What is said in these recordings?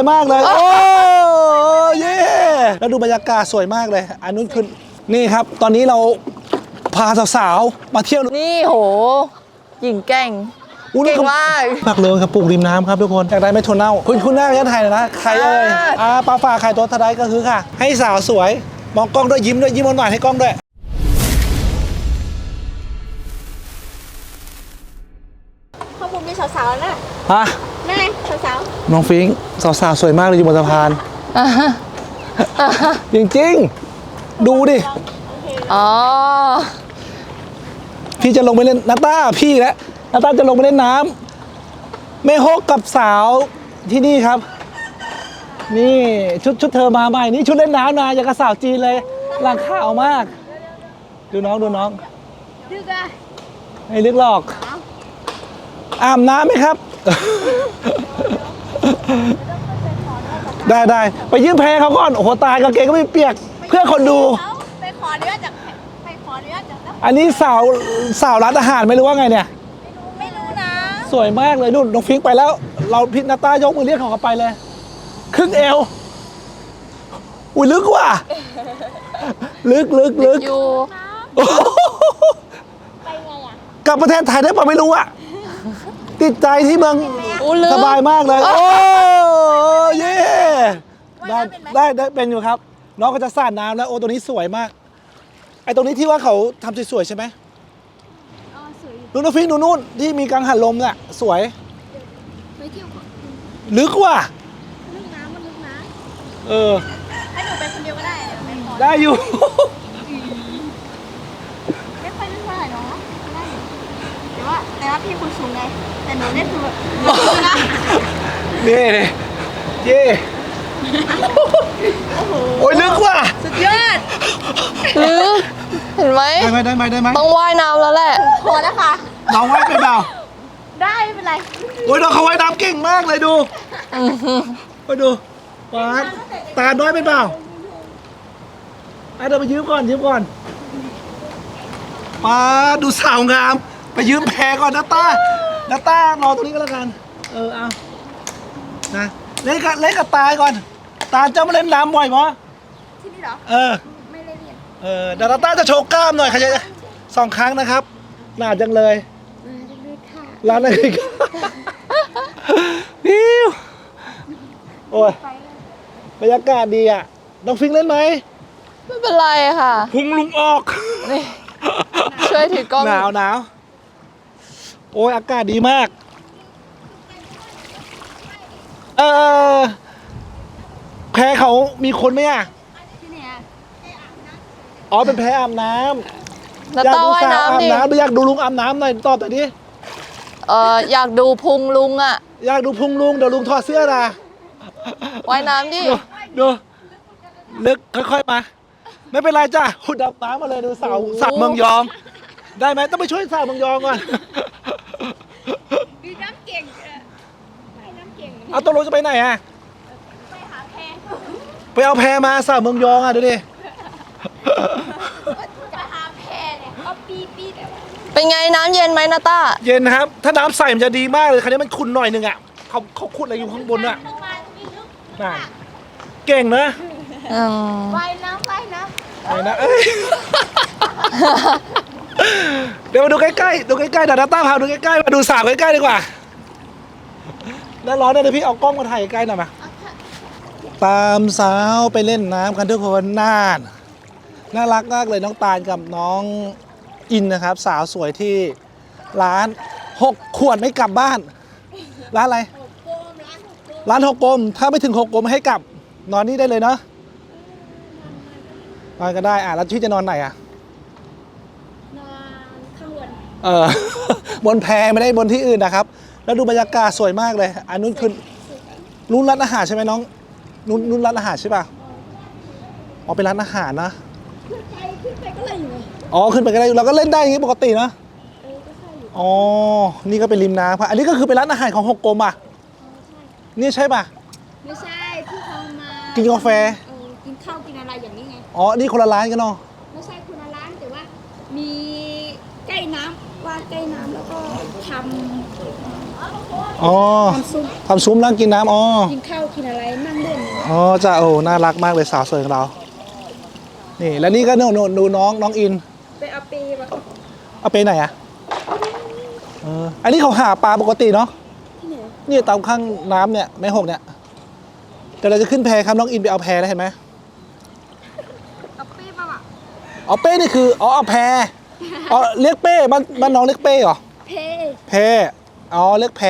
ายมากเลย โอ้เย่แล้วดูบรรยากาศสวยมากเลยอันนู้นคือนี่ครับ ตอนนี้เราพาสาวๆมาเที่ยวนี่โห หญิงแกร่งอุ๊ยเก่งมากปักเลยครับปลูกริมน้ำครับทุกคนอยากได้ไม่ทนเน่า คุณคุณหน้าประเทศไทยหน่อยนะใครเอ่ยอ่าอ่าปลาฝากไข่ตัวทะไดก็คือค่ะ ให้สาวสวย มองกล้องด้วยยิ้มด้วยยิ้มหวานๆให้กล้องด้วยข้อมูลมีสาวๆนะฮะ นั่นไงสาวน้องฟิงค์สาวๆสวยมากเลยอยู่บนสะพานอ่าฮะจริงๆ ดูดิ อ๋อ พี่จะลงไปเล่นนาต้าพี่และนาต้าจะลงไปเล่นน้ำไม่ฮกกับสาวที่นี่ครับ นี่ชุดชุดเธอมาใหม่นี่ชุดเล่นน้ำนะอย่างกับสาวจีนเลยหลังขาวมาก ดูน้องดูน้องๆดื้อกันไม่ลึกหรอกอาบน้ำไหมครับ ได้ได้ไปยืมแพรเขาก่อน โอ้โหตายกางเกงก็ไม่เปียกเพื่อคนดูเขาไปขอเนื้อจากไปขอเนื้อจากเจ้าอันนี้สาวสาวร้านอาหารไม่รู้ว่าไงเนี่ย ไม่รู้นะสวยมากเลยนู่นน้องฟิงค์ไปแล้ว เราพินาตายกมือเรียกเขาเข้าไปเลย ครึ่งเอว อุ้ยลึกว่ะ ลึกลึกลึกอยู่โอ้โหไปไงอะกลับประเทศไทยได้ปะไม่รู้อะ ติดใจที่เมืองอู้ลึกสบายมากเลย โอ้เย่ได้ได้ได้เป็นอยู่ครับ น้องก็จะสาดน้ำแล้วโอ้ตัวนี้สวยมาก ไอ้ตรงนี้ที่ว่าเขาทำสวยๆใช่ไหมอ๋อสวยดูน้องฟิงค์ดูนู่นที่มีกังหันลมน่ะสวยไปเที่ยวก่อนลึกว่ะลึกน้ำมันลึกนะเออ ให้หนูไปคนเดียวก็ได้เดี๋ยวไปขอได้อยู่ ไม่ค่อยลึกเท่าไหร่เนาะได้อยู่แต่ว่าแต่ว่าพี่คุณสูงไง แต่หนูเล่นคือแบบนะนี่นี่เย่โอ้ยลึกว่ะสุดยอดลึกเห็นไหม ได้ไหมได้ไหมได้ไหมต้องว่ายน้ำแล้วแหละ พอแล้วค่ะน้องว่ายเป็นเปล่าได้ไม่เป็นไรโอ้ยน้องเขาว่ายน้ำเก่งมากเลยดูอื้อหือไปดูปาดตาน้อยเป็นเปล่าไอ้เดี๋ยวไปยืมก่อนยืมก่อนปาดดูสาวงาม ไปยืมแพรก่อนนะต้า นะต้ารอตรงนี้ก็แล้วกัน เออเอานะเล่นกับเล่นกับตายก่อน ตาเจ้ามาเล่นน้ำบ่อยมั้ยที่นี่เหรอ เออ ไม่ได้เรียนเออเดยวนาต้าจะโชว์กล้ามหน่อยใครจะสองครั้งนะครับหนาจังเลยมาได้ค่ะร้านอะไรกันนิวโอ้ยไปเลยบรรยากาศดีอะน้องฟิงเล่นไหมไม่เป็นไรค่ะ พุงลุงออก นี่ ช่วยถือกล้อง หนาวหนาว โอ้ยอากาศดีมาก เออแพรเขามีคนไหมอะที่เนี่ยอ๋อเป็นแพรอาบน้ำนาอยากต้าดูว่ายสาวอาบน้ำดิน้ำหรืออยากดูลุงอาบน้ำหน่อยตอบแต่อยดิเอออยากดูพุงลุงอะอยากดูพุงลุงเดี๋ยวลุงถอดเสื้อนะว่ายน้ำดิดูดูลึกค่อยๆมา ไม่เป็นไรจ้ะหุดดับน้ำมาเลยดูสาวสักเมืองยอง ได้ไหมต้องไปช่วยสาวเมืองยองก่อน ดีน้ำเก่งเออไปน้ำเก่งเอาตกลงจะไปไหนอะ ไปหาแพงไปเอาแพมาสาวเมืองยองอะดูดิ จะหาแพงเนี่ยก็ปีปีแต่ว่าเป็นไงน้ำเย็นไหมนาต้า เย็นนะครับ ถ้าน้ำใสมันจะดีมากเลย คราวนี้มันขุ่นหน่อยหนึ่งอะเขาเขาขุดอะไรอยู่ข้างบนอะ ลงมาไม่ลึกน่ะเก่งนะอืม ว่ายน้ำว่ายน้ไหนนะเอ้ย เดี๋ยวมาดูใกล้ๆ ดูใกล้ๆดี๋ยวนาต้าพาดูใกล้ๆ มาดูสาวใกล้ๆดีกว่าแล้วร้อนนะเดี๋ยวพี่เอากล้องมาถ่ายใกล้ๆหน่อยมา ตามสาวไปเล่นน้ำกันทุกคนน่านน่ารักมากเลยน้องตาลกับน้องอินนะครับ สาวสวยที่ร้านหกขวดไม่กลับบ้าน ร้านอะไร ร้านหกกลมถ้าไม่ถึงหกกลมให้กลับ นอนนี่ได้เลยเนาะนอนก็ได้อะแล้วที่จะนอนไหนอะ นอนข้าง บนเออบนแพไม่ได้บนที่อื่นนะครับ แล้วดูบรรยากาศสวยมากเลย อันนู้นคือนู้นร้านอาหารใช่ไหมน้องนู้นนู้นร้านอาหารใช่ป่ะอ๋อเป็นร้านอาหารนะขึ้นไปขึ้นไปก็เลยอยู่ไงอ๋อขึ้นไปก็ได้เราก็เล่นได้อย่างนี้ปกตินะเออก็ใช่อยู่อ๋อ นี่ก็เป็นริมน้ำครับอันนี้ก็คือเป็นร้านอาหารของฮกกลมอะนี่ใช่ป่ะไม่ใช่ที่เขามากิกินกาแฟเออกินข้าวกินอะไรอย่างนี้ไงอ๋อนี่คนละร้านกันเนาะ ไม่ใช่คุณร้านแต่ว่ามี ใกล้น้ำว่าใกล้น้ำแล้วก็ทำอ๋อทำซุปทำซุ้มนั่งกินน้ำอ๋อกินข้าวกินอะไรนั่งเล่นอ๋อจ้าโอ้น่ารักมากเลยสาวสวยของเรา นี่แล้วนี่ก็โน่นโน่นดูน้องน้องอินไปเอาปีมาเอาไปไหนอะเอออันนี้เขาหาปลาปกติเนาะที่ไหนนี่ตามข้างน้ำเนี่ยแม่หกเนี่ยเดี๋ยวเราจะขึ้นแพครับน้องอินไปเอาแพแล้วเห็นไหมเอาปีมาอะอ๋อเป้นี่คืออ๋อเอาแพ อ๋อเรียกเป้บ้านบ้านน้องเรียกเป้เหรอ เพแพอ๋อเรียกแพ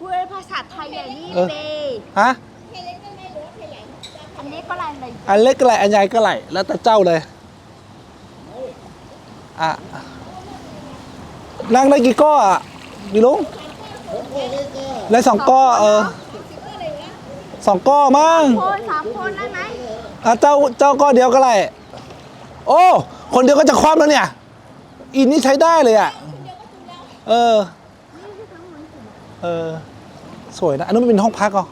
พูดภาษาไทยใหญ่นี่เออ เปฮะ อันนี้ก็อะไรเลยอันเล็กก็ไหลอันใหญ่ก็ไหลแล้วแต่เจ้าเลยอะนั่งได้กี่ก้ออะพี่ลุงได้สองก้อเออสองก้อมั้งคนสามคนได้ไหมอะเจ้าเจ้าก้อเดียวก็ไหลโอ้ คนเดียวก็จะคว่ำแล้วเนี่ย อินนี่ใช้ได้เลยอะ เออ เออ สวยนะ อันนู้นมันเป็นห้องพักเหรอ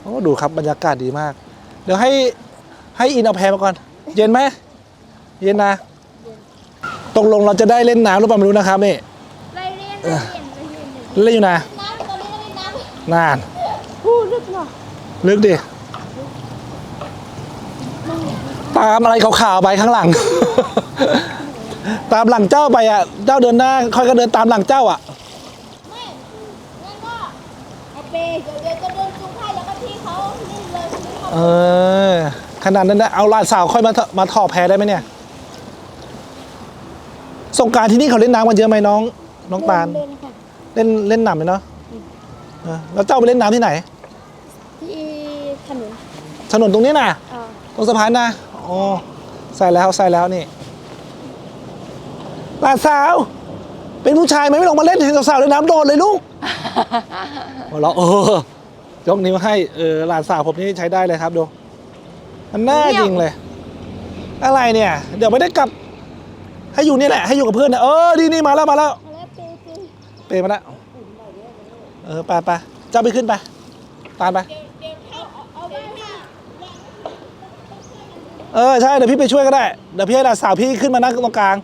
โอ้ดูครับบรรยากาศดีมาก เดี๋ยวให้ให้อินเอาแพรมาก่อน เย็นไหม เย็นนะ ตกลงเราจะได้เล่นน้ำหรือเปล่าไม่รู้นะครับนี่ไรเรียนไรเรียนไรเรียนเล่นอยู่นะน้ำตอนนี้เราเล่นน้ำนานพูดลึกหน่อยลึกดิ ตามอะไรขาวๆไปข้างหลัง ตามหลังเจ้าไปอะ เจ้าเดินหน้าค่อยก็เดินตามหลังเจ้าอะ ไม่งั้นก็เอาเปเดี๋ยวเดี๋ยวจะเดินจูงให้แล้วก็ที่เขานี่เลยที่เขาเออ ขนาดนั้นนะเอาหลานสาวค่อยมาถมาถอแพได้ไหมเนี่ย สงกรารที่นี่เขาเล่นน้ำกันเยอะไหมน้อง น้องตาลเล่นค่ะเล่นเล่นหนำเลยเนาะเออแล้วเจ้าไปเล่นน้ำที่ไหน ที่ถนนถนนตรงนี้น่ะอ่าตรงสะพานนะ อ๋อใส่แล้วใส่แล้วนี่หลานสาว เป็นผู้ชายไหมไม่ลงมาเล่นเห็นสาวๆเล่นน้ำโดดเลยลูกหัวเราะเออยกนิ้วให้เออหลานสาวผมนี่ใช้ได้เลยครับดูมันน่าจริงเลย อะไรเนี่ย เดี๋ยวไม่ได้กลับ ให้อยู่นี่แหละ ให้อยู่กับเพื่อนนะเออดีนี่มาแล้วมาแล้ว เปย์มาแล้วเออไปไปเจ้าไปขึ้นไปตามไป เอาไว้ค่ะ เออใช่เดี๋ยวพี่ไปช่วยก็ได้เดี๋ยวพี่ให้หลานสาวพี่ขึ้นมานั่งตรงกลาง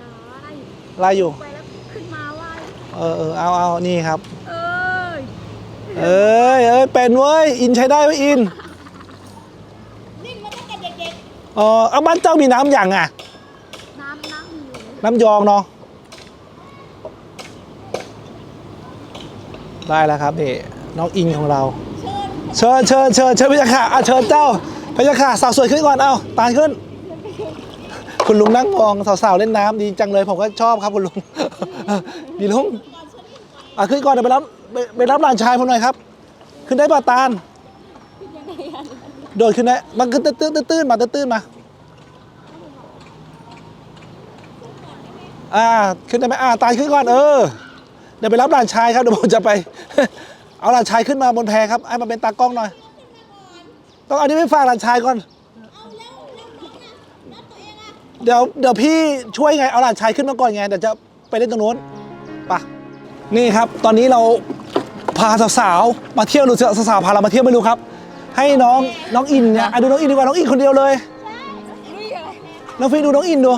อ่าได้อยู่ลายอยู่ ไปแล้วขึ้นมาไหว้เออเออเอาเอานี่ครับ เอ้ยเอ้ยเอ้ยเป็นเว้ยอินใช้ได้ไหมอินนิ่งมาตั้งแต่เด็กเออเอาบ้านเจ้ามีน้ำอย่างอะ ๆ น้ำน้ำอยู่น้ำยองเนาะได้แล้วครับนี่น้องอิงของเรา เชิญเชิญเชิญเชิญพระยาค่ะอะเชิญเจ้า พยาค่ะสาวสวยขึ้นก่อนเอาตาลขึ้น คุณลุงนั่งมองสาวๆเล่นน้ำดีจังเลย ผมก็ชอบครับคุณลุงมีลุงอะขึ้นก่อนเดี๋ยวไปรับไปไปรับหลานชายผมหน่อยครับ ขึ้นได้ป่ะตาลโดดขึ้นได้มันขึ้นตื้นตื้นตื้นมาตื้นมาอ่าขึ้นได้ไหมอ่าตาลขึ้นก่อนเออเดี๋ยวไปรับหลานชายครับเดี๋ยวผมจะไป เอาหลานชายขึ้นมาบนแพครับให้มาเป็นตากล้องหน่อย ต้องเอานี้ไปฝากหลานชายก่อน เดี๋ยวเดี๋ยวพี่ช่วยไงเอาหลานชายขึ้นมาก่อนไงเดี๋ยวจะไปเล่นตรงนู้นไปะนี่ครับ ตอนนี้เราพาสาวๆมาเที่ยวหรือสาวๆพาเรามาเที่ยวไม่รู้ครับ ให้น้องน้องอินเนี่ยอะดูน้องอินดีกว่าน้องอินคนเดียวเลยน้องฟิงดูน้องอินดู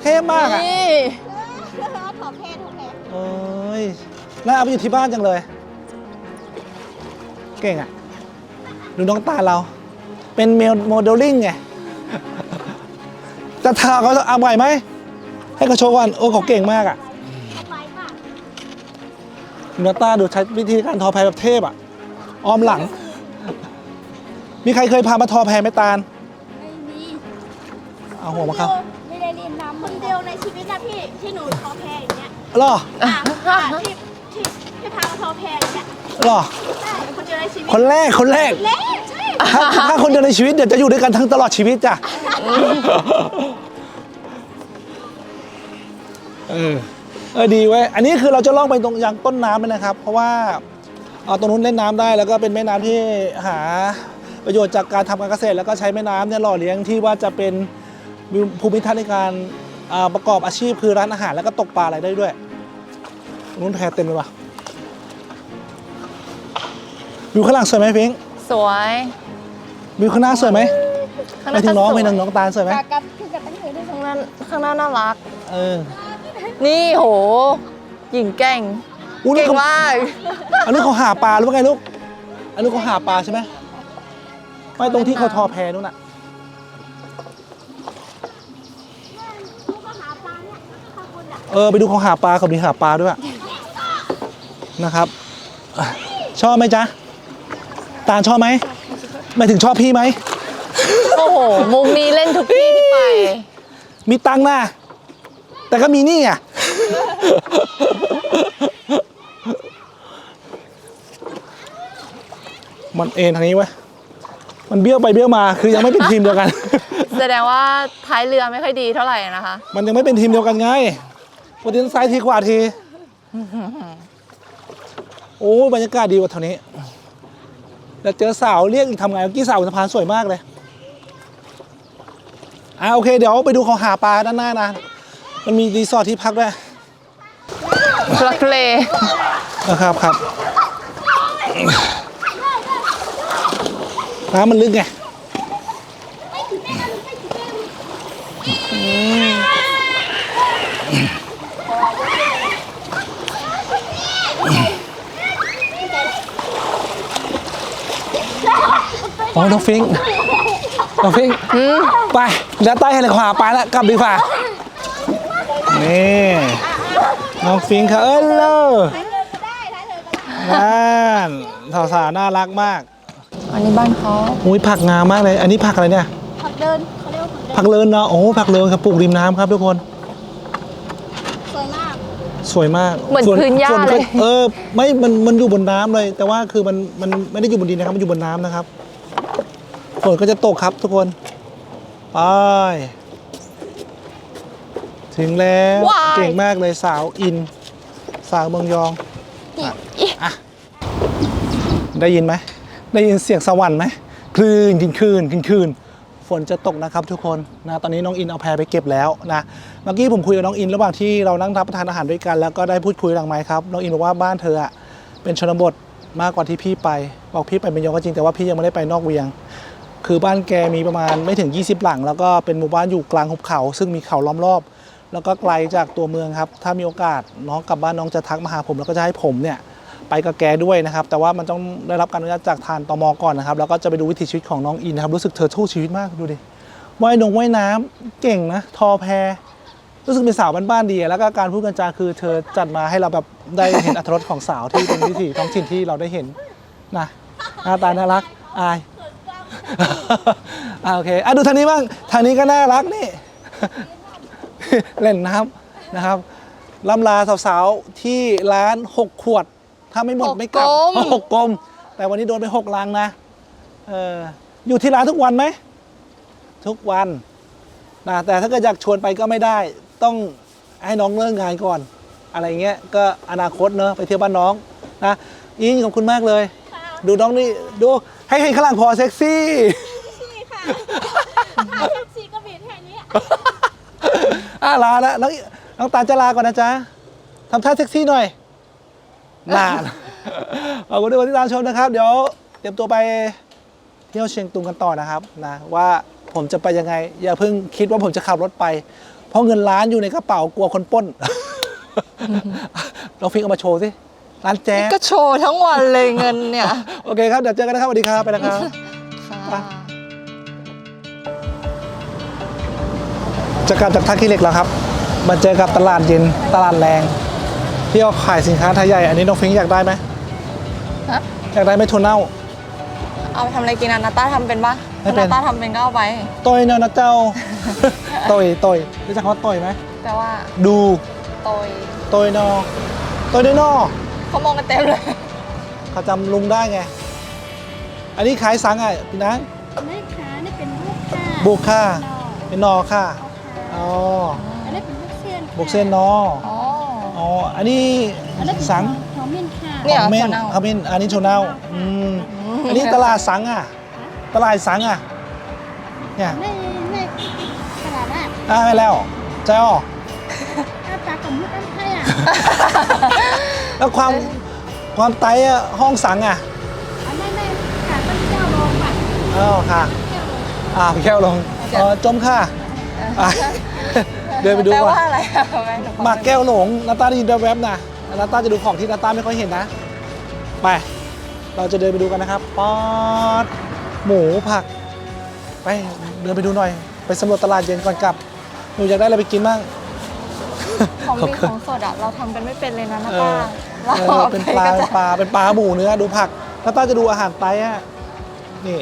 เท่มากอะนี่ถอดแพทย์ถอดแพทย์เอ้ยน่าเอาไปอยู่ที่บ้านจังเลย เก่งอะ ดูน้องตาเรา เป็นเมลโมเดลลิ่งไง จะทาเขาเอาไหวไหม ให้เขาโชว์ก่อน โอ้เขาเก่งมากอะสบายมากดูน้องตาดูใช้วิธีการทอแพรแบบเทพอะ ออมหลัง มีใครเคยพามาทอแพรไหมตาล ไม่มีเอาหัวมาครับไม่ได้เรียนน้ำคนเดียวในชีวิตนะพี่ที่หนูทอแพอย่างเงี้ยหรอ อะอะที่ ที่ที่พามาทอแพอย่างเงี้ยหรอ ใช่คนเดียวในชีวิตคนแรกคนแรก เล่ใช่ถ้าถ้าคนเดียวในชีวิตเดี๋ยวจะอยู่ด้วยกันทั้งตลอดชีวิตจ้ะ เออ เออดีเว้ย อันนี้คือเราจะล่องไปตรงยังต้นน้ำเลยนะครับ เพราะว่าเอาตรงนู้นเล่นน้ำได้แล้วก็เป็นแม่น้ำที่หาประโยชน์จากการทำการเกษตร แล้วก็ใช้แม่น้ำเนี่ยหล่อเลี้ยงที่ว่าจะเป็นภูมิทัศน์ในการอ่าประกอบอาชีพคือร้านอาหารแล้วก็ตกปลาอะไรได้ด้วยตรง นู้นแพเต็มเลยว่ะวิวข้างหลังสวยไหมพิงค์สวยวิวข้างหน้าสวยไหมข้างหไปน้าถึงน้องก็สไปวยถึงน้องตาลสวยไหมกากับคือกับตั้งใจด้วยข้างหน้าข้างหน้าน่ารัก เออนี่โหหญิงเก่งอู้นี่เก่งเขามากอันนี้เขาหาปลาหรือว่าไงลูกอันนี้เขาหาปลาใช่ไหมไม่ตรงที่เขาทอแพนู่นน่ะลูกก็หาปลาเนี่ยข้างบนอะเออไปดูเขาหาปลาเขามีหาปลาด้วย นะครับอะชอบไหมจ๊ะ ตาลชอบไหมหมายถึงชอบพี่ไหม โอ้โห มุมนี้เล่นทุกที่ที่ไป มีตังค์นะ แต่ก็มีหนี่อะ มันเอ็นทางนี้วะมันเบี้ยวไปเบี้ยวมาคือยังไม่เป็นทีมเดียวกัน แสดงว่าท้ายเรือไม่ค่อยดีเท่าไหร่นะคะ มันยังไม่เป็นทีมเดียวกันไงปกติต้องซ้ายทีขวาที โอ้ยบรรยากาศดีกว่าเท่านี้ แล้วเจอสาวเรียกอีกทำไงเมื่อกี้สาวบนสะพานสวยมากเลยอ่าโอเค เดี๋ยวไปดูเขาหาปลาด้านหน้านะ มันมีรีสอร์ทที่พักด้วยทุลักทุเลนะครับครับน้ำมันลึกไง โอ้น้องฟิงค์น้องฟิงค์ไปแล้วใต้ให้เลยขวาไปแล้วกลับดีกว่านี่น้องฟิงค์ค่ะเออเลอท้ายเรือก็ได้ท้ายเรือก็ได้นั่นสาวสาวๆน่ารักมากอันนี้บ้านเขาอุ้ยผักงามมากเลย อันนี้ผักอะไรเนี่ย ผักเดินเขาเรียกว่าผักเดินผักเลินเนาะโอ้ผักเลินครับปลูกริมน้ำครับทุกคน สวยมาก สวยมากเหมือนส่วพื้นหญ้าส่วก็เลย เออไม่มันมันอยู่บนน้ำเลย แต่ว่าคือมันมันไม่ได้อยู่บนดินนะครับมันอยู่บนน้ำนะครับ ฝนก็จะตกครับทุกคน ไป ถึงแล้ว ว้าย เก่งมากเลยสาวอิน สาวเมืองยอง อะ ได้ยินไหม ได้ยินเสียงสวรรค์ไหมคลื่นกินคลื่นกินคลื่นฝนจะตกนะครับทุกคนนะตอนนี้น้องอินเอาแพรไปเก็บแล้วนะเมื่อกี้ผมคุยกับน้องอินระหว่างที่เรานั่งรับประทานอาหารด้วยกัน แล้วก็ได้พูดคุยหลังไม้ครับน้องอินบอกว่าบ้านเธออะเป็นชนบทมากกว่าที่พี่ไป บอกพี่ไปเป็นยองก็จริงแต่ว่าพี่ยังไม่ได้ไปนอกเวียง คือบ้านแกมีประมาณไม่ถึง 20 หลัง แล้วก็เป็นหมู่บ้านอยู่กลางหุบเขา ซึ่งมีเขาล้อมรอบ แล้วก็ไกลจากตัวเมืองครับ ถ้ามีโอกาสน้องกลับบ้านน้องจะทักมาหาผม แล้วก็จะให้ผมเนี่ยไปกับแกด้วยนะครับ แต่ว่ามันต้องได้รับการอนุญาตจากทานตมก่อนนะครับ แล้วก็จะไปดูวิถีชีวิตของน้องอินนะครับ รู้สึกเธอสู้ชีวิตมากดูดิ ว่ายนงว่ายน้ำเก่งนะ ทอแพรู้สึกเป็นสาวบ้านๆดี แล้วก็การพูดกันจาคือเธอจัดมาให้เราแบบได้เห็นอัตรสของสาวที่เป็นวิถีท้องถิ่นที่เราได้เห็นนะหน้าตาน่ารักอาย อ่าโอเคอะดูทางนี้บ้างทางนี้ก็น่ารักนี่ เล่นน้ำนะครับล่ำลาสาวๆที่ร้านหกขวด ถ้าไม่หมดหกไม่กลับกลม หกกลม แต่วันนี้โดนไปหกลังนะเอออยู่ที่ร้านทุกวันไหม ทุกวันนะแต่ถ้าเกิดอยากชวนไปก็ไม่ได้ ต้องให้น้องเลิกงานก่อน อะไรเงี้ยก็อนาคตเนอะไปเที่ยวบ้านน้องนะอิงขอบคุณมากเลย ดูน้องนี่ดูให้เห็นข้างหลังพอเซ็กซี่นี่ค่ะถ่ายแท็กซี่ก็บีบแค่นี้อะลาแล้วน้องน้องตาลจะลาก่อนนะจ๊ะทำท่าเซ็กซี่หน่อยลาขอบคุณทุกคนที่ตามชมนะครับ เดี๋ยวเตรียมตัวไปเที่ยวเชียงตุงกันต่อนะครับนะว่าผมจะไปยังไง อย่าเพิ่งคิดว่าผมจะขับรถไป เพราะเงินล้านอยู่ในกระเป๋ากลัวคนปล้น ลองฟิกเอามาโชว์สิ ร้านแจ๊สก็โชว์ทั้งวันเลยเงินเนี่ยโอเคครับเดี๋ยวเจอกันนะครับสวัสดีครับไปนะครับ ค่ะจะกลับจากท่าขี้เหล็กแล้วครับ มาเจอกับตลาดเย็นตลาดแรง ที่เขาขายสินค้าไทยใหญ่ อันนี้น้องฟิงค์อยากได้ไหมฮะอยากได้ไหมถั่วเน่า เอาไปทำอะไรกินอะนาต้าทำเป็นปะไม่เป็น นาต้าทำเป็นก็เอาไป ต่อยเนาะนะเจ้า ต่อยต่อยรู้จักคำว่าต่อยไหมแปลว่าดูโตยต่อยเนอต่อยด้วยเนอ เขามองกันเต็มเลย เขาจำลุงได้ไง อันนี้ขายสังอะพี่นะไม่ค่ะนี่เป็นลูกค่ะบุกค่ะนอเป็นนอค่ะเอาค่ะอ๋ออันนี้เป็นลูกเส้นค่ะบุกเส้นนออ๋ออ๋ออันนี้อันนี้เป็นสังหอมเม่นค่ะเนี่ยของเม่นถั่วเน่าเขาเป็นอันนี้ถั่วเน่าอืมอันนี้ตลาดสังอะตลาดสังอะเนี่ยไม่ไม่ขนาดนั้นได้ไปแล้วใจอ่ออาตากับมุกอันไทยอะ แล้วความความไตอะห้องสังอะอันไม่ไม่ค่ะต้นเจ้าลงอะอ้าวค่ะเจ้าลงอ่าแก้วลงเออจมค่ะอะ เดินไปดูแปลก่อนว่าอะไรอะแม่หนูขอหมากแก้วหลงนาตาได้ยินแวบๆนะนาต้าจะดูของที่นาต้าไม่ค่อยเห็นนะ ไป เราจะเดินไปดูกันนะครับป๊อดหมูผัก ไปเดินไปดูหน่อย ไปสำรวจตลาดเย็นก่อนกลับ หนูอยากได้อะไรไปกินบ้าง ของดีของสดอะเราทำกันไม่เป็นเลยนะนาเอต้าอเราเออเป็นปลาก็เป็นจะปลาเป็นปลาหมูเนื้อดูผักนาต้าจะดูอาหารไตอะนี่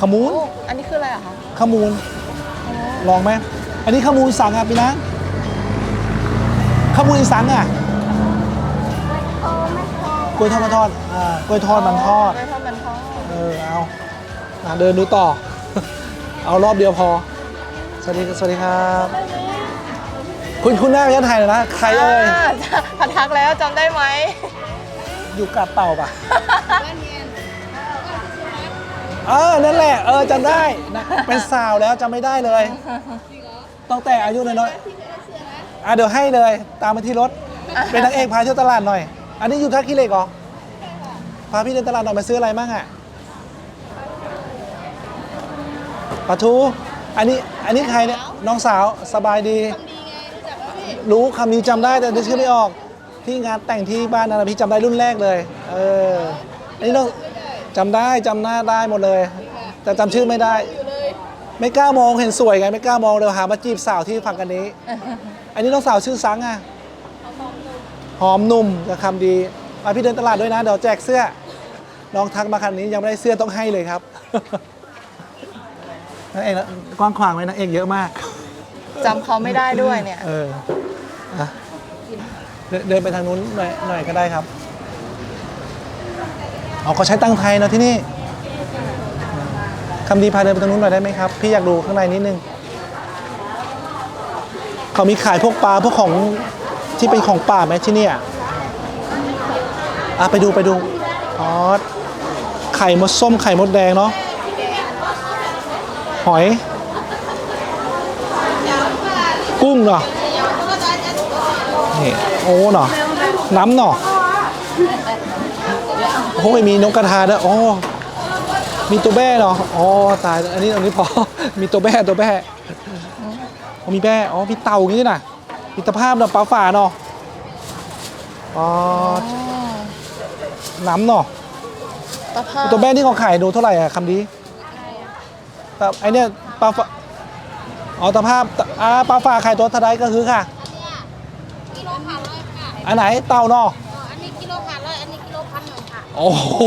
ขมูนโอ้อันนี้คืออะไรอะคะขมูนลองไหมอันนี้ขมูลสังอะพี่นะขมูลอีสังอะโอ้ไม่พอกล้วยทอดมันทอดอ่ากล้วยทอดมันทอดกล้วยทอดมันทอดเออเอาอะเดินดูต่อ เอารอบเดียวพอ สวัสดีสวัสดีครับ คุณคุณหน้าพยัญชนะไทยหน่อยนะใครเอ่ยอ่าพันทักแล้วจำได้ไหม อยู่กาดเต่าปะแล้วเนียนเออนั่นแหละเออจำได้นะเป็นสาวแล้วจำไม่ได้เลยตั้งแต่อายุน้อยๆอะเดี๋ยวให้เลย ตามมาที่รถ เป็นนางเอกพาเที่ยวตลาดหน่อย อันนี้อยู่ท่าขี้เหล็กเหรอพาพี่เดินตลาดหน่อยมาซื้ออะไรบ้างอะปลาทู อันนี้อันนี้ใครเนี่ยน้องสาวสบายดีดีไง รู้จักแล้วพี่รู้คำนี้จำได้แต่นึกชื่อไม่ออก ที่งานแต่งที่บ้านนะพี่จำได้รุ่นแรกเลย เอออันนี้น้องจำได้จำหน้าได้หมดเลย แต่จำชื่อไม่ได้ ไม่กล้ามองเห็นสวยไง ไม่กล้ามองเดี๋ยวหามาจีบสาวที่ฝั่งกันนี้ อันนี้น้องสาวชื่อซังอะหอมหนุ่มกับคำดีมาพี่เดินตลาดด้วยนะเดี๋ยวแจกเสื้อ น้องทักมาคันนี้ยังไม่ได้เสื้อต้องให้เลยครับนางเอกนะกว้างขวางไหมนางเอกเยอะมากจำเขาไม่ได้ด้วยเนี่ย เอออะ เดินเดินไปทางนู้นหน่อยหน่อยก็ได้ครับเอาเขาใช้ตังไทยนะที่นี่คำดีพาเดินไปทางนู้นหน่อยได้ไหมครับ พี่อยากดูข้างในนิดนึงเขามีขายพวกปลาพวกของที่เป็นของป่าไหมที่เนี่ยอะไปดูไปดูอ๋อไข่มดส้มไข่มดแดงเนาะหอย กุ้งเนาะ นี่โอ้เนาะน้ำเนาะโอ้ยมีนกกระทาด้วยโอ้มีตัวแบ้เนาะอ๋อตายแล้วอันนี้อันนี้พอ มีตัวแบ้ตัวแบ้โอ้มีแบ้อ๋อมีเต่าอย่างนี้ด้วยนะมีตะภาพเนาะปลาฝาเนาะอ๋อน้ำเนาะตะภาพตัวแบ้ที่เขาขายดูเท่าไหร่อะคำดีแบบไอเนี้ยปลาฝาอ๋อตะภาพอ่าปลาฝาขายตัวเท่าไรก็คือค่ะกิโลผ่านร้ อยค่ะอันไหนเต่าเนาะอ๋ออันนี้กิโลผ่านร้อยอันนี้กิโลพันหนึ่งค่ะโอ้โห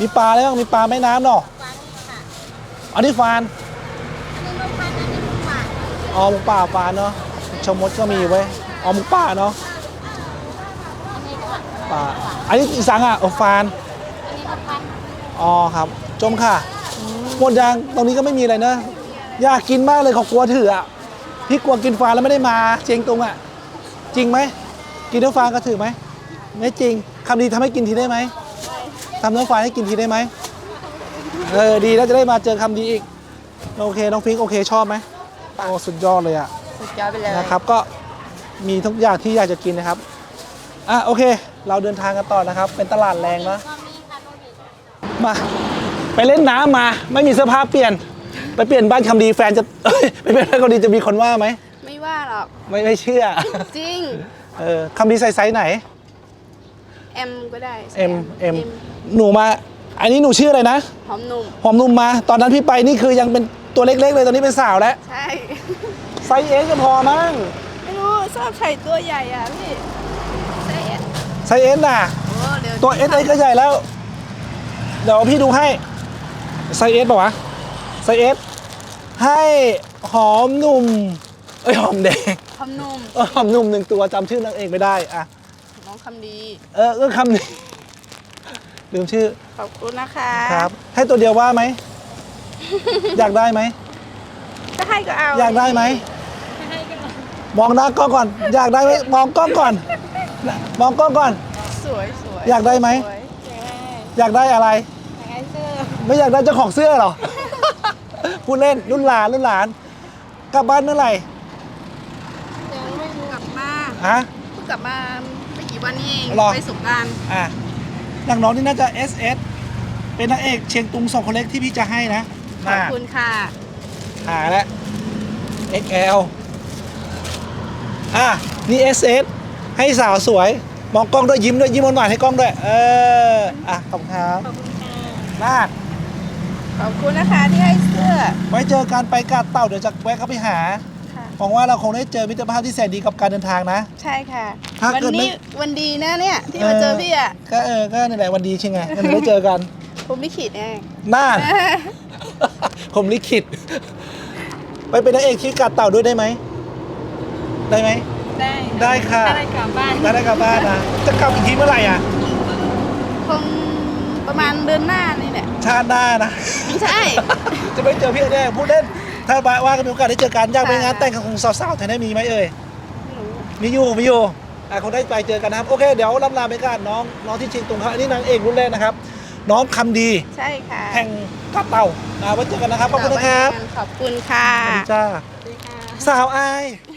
มีปลาอะไรบ้างมีปลาแม่น้ำเนาะฟางนี่ค่ะอันนี้ฟาน อันนี้โลพันอันนี้หมูป่าอ๋อหมูป่าฟานเนาะชมมดก็มีเว้ยอ๋อหมูป่าเนาะอันนี้ก็ป่าอันนี้อีสังอะโอฟาน อันนี้โลพันอ๋อครับ จมค่ะหมดยังตรงนี้ก็ไม่มีอะไรนะ อยากกินมากเลยเขากลัวถืออะ พี่กลัวกินฟานแล้วไม่ได้มา เจงตรงอะ จริงไหม กินเนื้อฟานก็ถือไหม ไม่จริงคำดีทำให้กินทีได้ไหมทำเนื้อฟานให้กินทีได้ไหมเออดีแล้วจะได้มาเจอคำดีอีก โอเค น้องฟิงค์โอเคชอบไหมโอ้สุดยอดเลยอะสุดยอดไปเลยนะครับ ก็มีทุกอย่างที่อยากจะกินนะครับ อะโอเค เราเดินทางกันต่อนะครับ เป็นตลาดแรงนะก็มีค่ะโลหิตมา ไปเล่นน้ำมา ไม่มีเสื้อผ้าเปลี่ยน ไปเปลี่ยนบ้านคำดีแฟนจะเอ้ยไปเปลี่ยนบ้านคำดีจะมีคนว่าไหมไม่ ว่าหรอก ไม่ไม่เชื่อ จริง เออคำดีใส่ไซส์ไหนเอ็มก็ได้ M M หนูมา อันนี้หนูชื่ออะไรนะหอมหนุ่ม หอมนุ่มมา ตอนนั้นพี่ไปนี่คือยังเป็นตัวเล็กๆเลย ตอนนี้เป็นสาวแล้ว ใช่ ไซส์เอสก็พอมั้ง ไม่รู้ชอบใส่ตัวใหญ่อะพี่ใส่เอ็ดไซส์เอสน่ะ โอ้เดี๋ยวตัวเอสเอก็ใหญ่แล้ว เดี๋ยวพี่ดูให้ ไซส์เอสป่าวะ ไซส์เอสให้หอมหนุ่ม เอ้ยหอมแดงหอมหนุ่มเออหอมหนุ่มหนึ่งตัวจำชื่อนางเอกไม่ได้อะน้องคำดี เออก็คำนี้ลืมชื่อขอบคุณนะคะครับ ให้ตัวเดียวว่าไหม อยากได้ไหม จะให้ก็เอาอยากได้ไหม มองหน้ากล้องก่อน อยากได้ไหมมองกล้องก่อน มองกล้องก่อน สวยสวยอยากได้ไหม สวยอยากได้อยากได้อะไรอยากได้เสื้อไม่อยากได้เจ้าของเสื้อเหรอพูดเล่นรุ่นหลานรุ่นหลาน กลับบ้านเมื่อไหร่ ยังไม่กลับมา ฮะ เพิ่งกลับมาไม่กี่วันนี้เองหรอ ไปสงกรารอะนักน้องนี่น่าจะ SS เป็นนางเอกเชียงตุงสองคนเล็กที่พี่จะให้นะขอบคุณค่ะ หาแล้ว XL อะ นี่ SS ให้สาวสวย มองกล้องด้วยยิ้มด้วยยิ้มหวานๆให้กล้องด้วย เออ อะ ขอบคุณครับขอบคุณค่ะ มาก ขอบคุณนะคะที่ให้เสื้อ ไว้เจอกันไปกาดเต่าเดี๋ยวจะแวะเข้าไปหาค่ะ หวังว่าเราคงได้เจอมิตรภาพที่แสนดีกับการเดินทางนะ ใช่ค่ะ ถ้าวันเกิดไม่ นี้วันดีนะเนี่ย ที่มาเจอพี่อะก็เออ ก็นี่แหละวันดีใช่ไงงั้นได้เจอกันผมลิขิตไงน่าผมลิขิต ไปเป็นนางเอกที่กาดเต่าด้วยได้ไหม ได้ไหม ได้ได้ค่ะอะไรกลับบ้านได้ได้กลับบ้านนะ จะกลับอีกทีเมื่อไหร่อะ คงประมาณเดือนหน้านี่แหละชาติหน้านะ ไม่ใช่ จะไม่เจอพี่แน่พูดเล่น ถ้าว่ากันมีโอกาสได้เจอกันอยากไปค่ะงานแต่งของสาวๆแถวนี้มีไหมเอ่ยไม่รู้มีอยู่มีอยู่อะคงได้ไปเจอกันนะครับ โอเค เดี๋ยวลำลาไปกันน้องน้องที่เชียงตุงครับอันนี้นางเอกรุ่นแรกนะครับ น้องคำดีใช่ค่ะแห่งกาดเต่าอะไว้เจอกันนะครับขอบคุณนะครับขอบคุณค่ะสวัสดีจ้าสาวอายค